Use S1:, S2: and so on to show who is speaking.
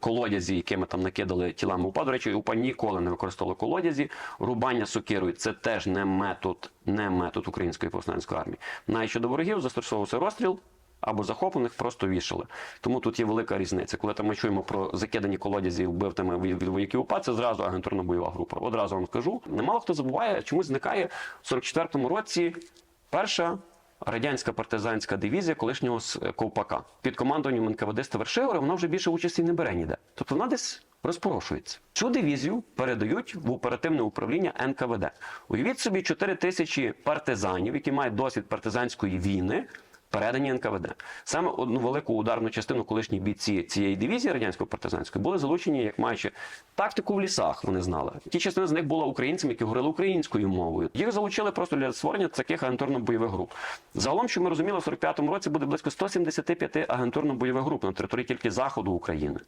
S1: колодязі, якими там накидали тілами УПА. До речі, УПА ніколи не використовували колодязі. Рубання сокирою це теж не метод, не метод української повстанської армії. Навіть щодо ворогів застосовувався розстріл. Або захоплених просто вішали. Тому тут є велика різниця. Коли ми чуємо про закидані колодязі вбивтими від вояків УПА, це зразу агентурно-бойова група. Одразу вам скажу. Немало хто забуває, чомусь зникає в 44-му році перша радянська партизанська дивізія колишнього ковпака під командуванням НКВД Ставершигора, вона вже більше участі не бере ніде. Тобто вона десь розпорошується. Цю дивізію передають в оперативне управління НКВД. Уявіть собі 4 тисячі партизанів, які мають досвід партизанської війни. Передані НКВД. Саме одну велику ударну частину колишні бійці цієї дивізії радянської партизанської були залучені, як маючи тактику в лісах. Вони знали. Ті частина з них була українцями, які говорили українською мовою. Їх залучили просто для створення таких агентурно-бойових груп. Загалом, що ми розуміли, в 45-му році буде близько 175 агентурно-бойових груп на території тільки заходу України.